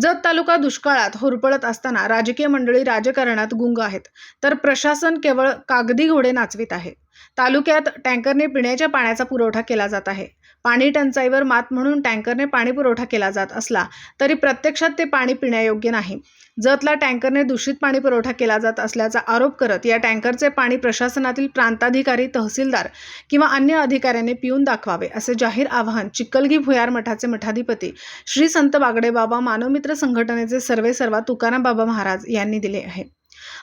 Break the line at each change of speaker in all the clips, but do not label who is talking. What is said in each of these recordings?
जत तालुका दुष्काळात होरपळत असताना राजकीय मंडळी राजकारणात गुंग आहेत. तर प्रशासन केवळ कागदी घोडे नाचवित आहे. तालुक्यात टँकरने पिण्याच्या पाण्याचा पुरवठा केला जात आहे. पाणी टंचाईवर मात म्हणून टँकरने पाणी पुरवठा केला जात असला तरी प्रत्यक्षात ते पाणी पिण्यायोग्य नाही. जतला टँकरने दूषित पाणी पुरवठा केला जात असल्याचा आरोप करत या टँकरचे पाणी प्रशासनातील प्रांताधिकारी तहसीलदार किंवा अन्य अधिकाऱ्यांनी पिऊन दाखवावे असे जाहीर आवाहन चिक्कलगी भुयार मठाचे मठाधिपती श्री संत बागडे बाबा मानवमित्र संघटनेचे सर्वे सर्वा तुकाराम बाबा महाराज यांनी दिले आहे.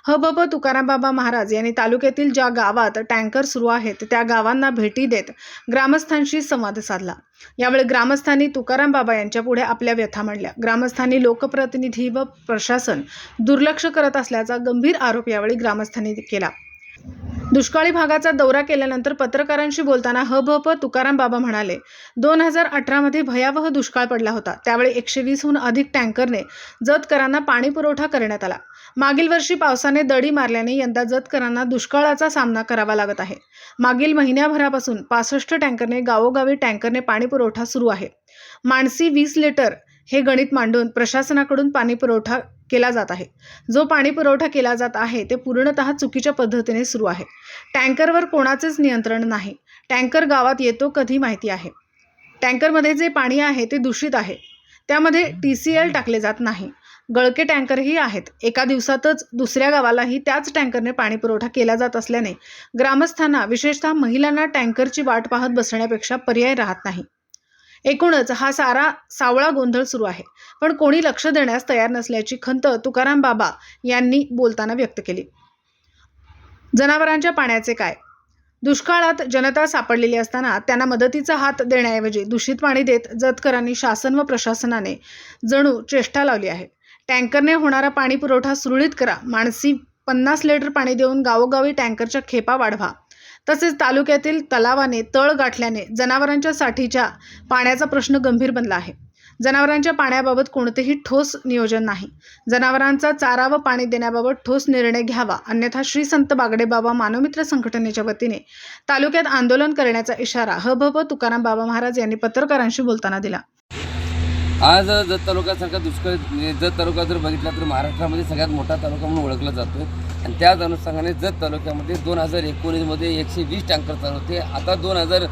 हबब तुकाराम बाबा महाराज यांनी तालुक्यातील ज्या गावात टँकर सुरू आहेत त्या गावांना भेटी देत ग्रामस्थांशी संवाद साधला. यावेळी ग्रामस्थांनी तुकाराम बाबा यांच्या पुढे आपल्या व्यथा मांडल्या. ग्रामस्थांनी लोकप्रतिनिधी व प्रशासन दुर्लक्ष करत असल्याचा गंभीर आरोप यावेळी ग्रामस्थांनी केला. दुष्काळी भागाचा दौरा केल्यानंतर पत्रकारांशी बोलताना हबप तुकाराम बाबा म्हणाले दोन हजार अठरामध्ये भयावह दुष्काळ पडला होता. त्यावेळी एकशे वीसहून अधिक टँकरने जतकरांना पाणी पुरवठा करण्यात आला. मागील वर्षी पावसाने दडी मारल्याने यंदा जतकरांना दुष्काळाचा सामना करावा लागत आहे. मागील महिन्याभरापासून पासष्ट टँकरने गावोगावी टँकरने पाणी पुरवठा सुरू आहे. माणसी वीस लिटर हे गणित मांडून प्रशासनाकडून पाणी पुरवठा केला जात आहे. जो पाणी पुरवठा केला जात आहे ते पूर्णतः चुकीच्या पद्धतीने सुरू आहे. टँकरवर कोणाचेच नियंत्रण नाही. टँकर गावात येतो कधी माहिती आहे. टँकरमध्ये जे पाणी आहे ते दूषित आहे. त्यामध्ये टी सी एल टाकले जात नाही. गळके टँकरही आहेत. एका दिवसातच दुसऱ्या गावालाही त्याच टँकरने पाणी पुरवठा केला जात असल्याने ग्रामस्थांना विशेषतः महिलांना टँकरची वाट पाहत बसण्यापेक्षा पर्याय राहत नाही. एकूणच हा सारा सावळा गोंधळ सुरू आहे. पण कोणी लक्ष देण्यास तयार नसल्याची खंत तुकाराम बाबा यांनी बोलताना व्यक्त केली. जनावरांच्या पाण्याचे काय? दुष्काळात जनता सापडलेली असताना त्यांना मदतीचा हात देण्याऐवजी दूषित पाणी देत जतकरांनी शासन व प्रशासनाने जणू चेष्टा लावली आहे. टँकरने होणारा पाणी पुरवठा सुरळीत करा. माणसी पन्नास लिटर पाणी देऊन गावोगावी टँकरच्या खेपा वाढवा. तसेच तालुक्यातील तलावाने तळ गाठल्याने जनावरांच्या साठीच्या पाण्याचा प्रश्न गंभीर बनला आहे. जनावरांच्या पाण्याबाबत कोणतेही ठोस नियोजन नाही. जनावरांचा चारा व पाणी देण्याबाबत ठोस निर्णय घ्यावा अन्यथा श्री संत बागडे बाबा मानवमित्र संघटनेच्या वतीने तालुक्यात आंदोलन करण्याचा इशारा हबब तुकाराम बाबा महाराज यांनी पत्रकारांशी बोलताना दिला.
आज जत तालुक्यासारखा दुष्काळ म्हणजे जत तालुका जर बघितला तर महाराष्ट्रामध्ये सगळ्यात मोठा तालुका म्हणून ओळखला जातो आणि त्याच अनुषंगाने जत तालुक्यामध्ये दोन हजार एकोणीसमध्ये एकशे वीस टँकर चालू होते. आता दोन हजार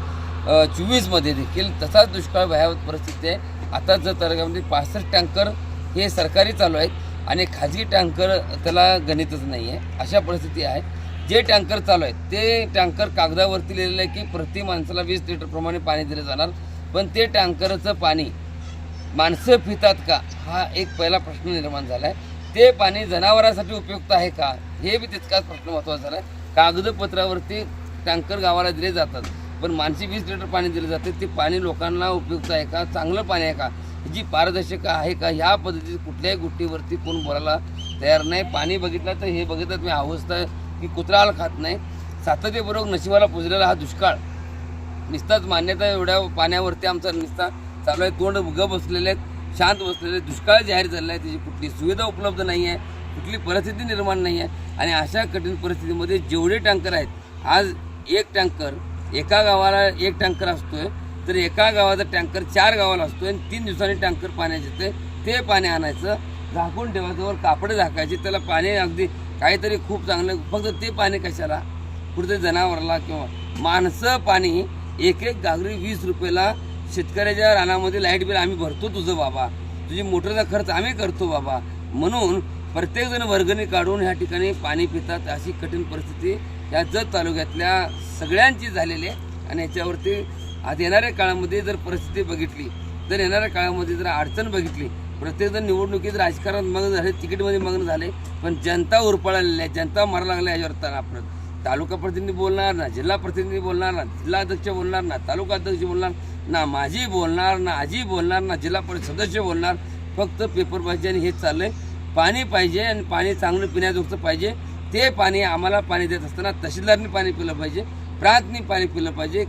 चोवीसमध्ये देखील तसाच दुष्काळ भयावत परिस्थिती आहे. आता जत तालुक्यामध्ये पासष्ट टँकर हे सरकारी चालू आहेत आणि खाजगी टँकर त्याला गणितच नाही आहे अशा परिस्थिती आहे. जे टँकर चालू आहेत ते टँकर कागदावरती लिहिलेलं आहे की प्रति माणसाला वीस लिटरप्रमाणे पाणी दिलं जाणार. पण ते टँकरचं पाणी माणसं पितात का? हा एक पहिला प्रश्न निर्माण झाला आहे ते पाणी जनावरांसाठी उपयुक्त आहे का? हे बी तितकाच प्रश्न महत्त्वाचा झाला आहे कागदपत्रावरती टँकर गावाला दिले जातात. पण माणसे वीस लिटर पाणी दिले जाते. ते पाणी लोकांना उपयुक्त आहे का? चांगलं पाणी आहे का? जी पारदर्शकता आहे का? ह्या पद्धतीत कुठल्याही गोष्टीवरती कोण बोलायला तयार नाही. पाणी बघितलं तर हे बघितलं मी अवस्था की कुत्राला खात नाही. सातत्यपूर्वक नशिबाला पुजलेला हा दुष्काळ. निसताच मान्यता एवढ्या पाण्यावरती आमचा निसता चालू आहे. तोंड ग बसलेले आहेत शांत बसलेले आहेत. दुष्काळ जाहीर झालेला आहे त्याची कुठली सुविधा उपलब्ध नाही आहे कुठली परिस्थिती निर्माण नाही आहे आणि अशा कठीण परिस्थितीमध्ये जेवढे टँकर आहेत आज एक टँकर एका गावाला एक टँकर असतोय तर एका गावाचा टँकर चार गावाला असतोय आणि तीन दिवसांनी टँकर पाण्याचे येते ते पाणी आणायचं झाकून ठेवायचं वर झाकायचे त्याला पाणी अगदी काहीतरी खूप चांगलं फक्त ते पाणी कशाला? कुठेतरी जनावराला किंवा माणसं पाणी एक एक गागरी वीस रुपयाला शेतकऱ्याच्या रानामध्ये लाइट बिल आम्ही भरतो तुझं बाबा. तुझी मोटरचा खर्च आम्ही करतो बाबा. म्हणून प्रत्येकजण वर्गणी काढून ह्या ठिकाणी पाणी पितात अशी कठीण परिस्थिती या जत तालुक्यातल्या सगळ्यांची झालेली आहे. आणि याच्यावरती आज येणाऱ्या काळामध्ये जर परिस्थिती बघितली तर येणाऱ्या काळामध्ये जर अडचण बघितली प्रत्येकजण निवडणुकीत राजकारणात मग्न झाले तिकीटमध्ये मग्न झाले पण जनता उरपळालेली आहे जनता मारा लागल्या याच्यावर आपण तालुका प्रतिनिधी बोलणार ना जिल्हा प्रतिनिधी बोलणार ना जिल्हा अध्यक्ष बोलणार ना तालुका अध्यक्ष बोलणार ना माझी बोलणार ना आजी बोलणार ना जिल्हा परिषद सदस्य बोलणार. फक्त पेपर पाहिजे आणि हेच चाललंय. पाणी पाहिजे आणि पाणी चांगलं पिण्याजोगतं पाहिजे. ते पाणी आम्हाला पाणी देत असताना तहसीलदारनी पाणी पिलं पाहिजे प्रांतनी पाणी पिलं पाहिजे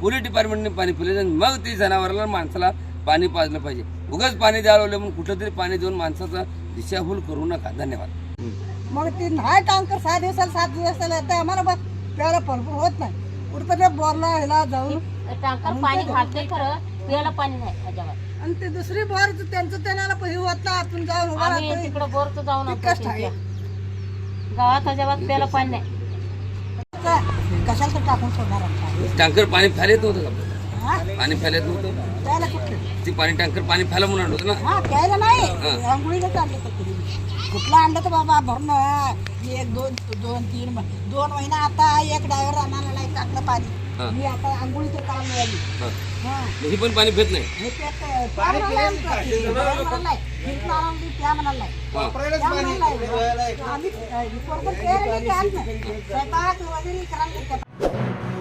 पोलीस डिपार्टमेंटने पाणी पिलं पाहिजे. आणि मग ते जनावराला माणसाला पाणी पाजलं पाहिजे. उगाच पाणी द्यावं लागलं म्हणून कुठंतरी पाणी देऊन माणसाचा दिशाभूल करू नका. धन्यवाद.
मग ती नाही टँकर सहा दिवसाला सात दिवसाला येते. आम्हाला बस त्याला भरपूर होत नाही. कुठं बोरला ह्याला जाऊन
टँकर पाणी घालते खरं प्यायला पाणी नाही अजिबात
आणि ते दुसरी बोर त्यांचं त्यांना हे होत नाही आपण जाऊन उभा
आम्ही
राहतोय.
तिकडं बोरचं जाऊन
ते
आणतो
कष्ट आहे.
शेवटी. गावात अजिबात प्यायला पाणी नाही
कशाला तर टाकून सोडणार?
टँकर पाणी फॅलेत नव्हतं का आपल्याला?
हा?
पाणी फॅलेत नव्हतं
प्यायला कुठलं
ती पाणी टँकर पाणी फॅला म्हणून आणलं होतं ना
हा प्यायला नाही
हा.
तर कधी कुठलं आणलं तर बाबा भरणं एक दोन दोन तीन म- दोन महिना आता एक ड्रायव्हर आणायला नाही टाकलं पाणी
हा.
मी आता आंघोळीचं काम मिळाली
हा.
हा
ही पण पाणी पेत नाही
हे ते- ते- त्या म्हणाला म्हणाला म्हणाला.
हा.
म्हणाला. आम्ही अ. स्वयंपाक वगैरे करायला नाही.